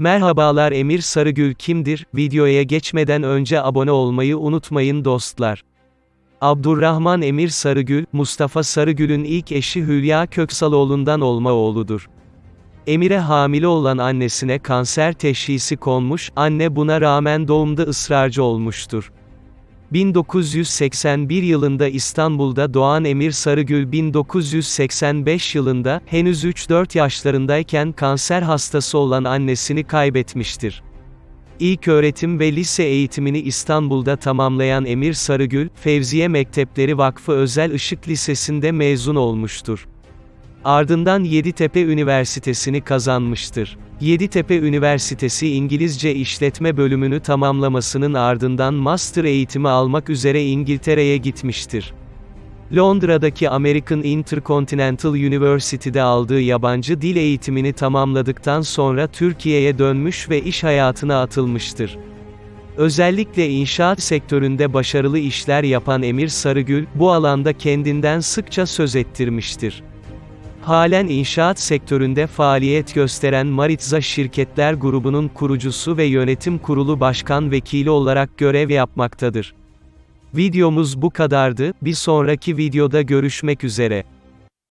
Merhabalar Emir Sarıgül kimdir? Videoya geçmeden önce abone olmayı unutmayın dostlar. Abdurrahman Emir Sarıgül, Mustafa Sarıgül'ün ilk eşi Hülya Köksaloğlu'ndan olma oğludur. Emir'e hamile olan annesine kanser teşhisi konmuş, anne buna rağmen doğumda ısrarcı olmuştur. 1981 yılında İstanbul'da doğan Emir Sarıgül 1985 yılında, henüz 3-4 yaşlarındayken kanser hastası olan annesini kaybetmiştir. İlk öğretim ve lise eğitimini İstanbul'da tamamlayan Emir Sarıgül, Fevziye Mektepleri Vakfı Özel Işık Lisesi'nde mezun olmuştur. Ardından Yeditepe Üniversitesi'ni kazanmıştır. Yeditepe Üniversitesi İngilizce İşletme bölümünü tamamlamasının ardından master eğitimi almak üzere İngiltere'ye gitmiştir. Londra'daki American Intercontinental University'de aldığı yabancı dil eğitimini tamamladıktan sonra Türkiye'ye dönmüş ve iş hayatına atılmıştır. Özellikle inşaat sektöründe başarılı işler yapan Emir Sarıgül, bu alanda kendinden sıkça söz ettirmiştir. Halen inşaat sektöründe faaliyet gösteren Maritza Şirketler Grubu'nun kurucusu ve yönetim kurulu başkan vekili olarak görev yapmaktadır. Videomuz bu kadardı, bir sonraki videoda görüşmek üzere.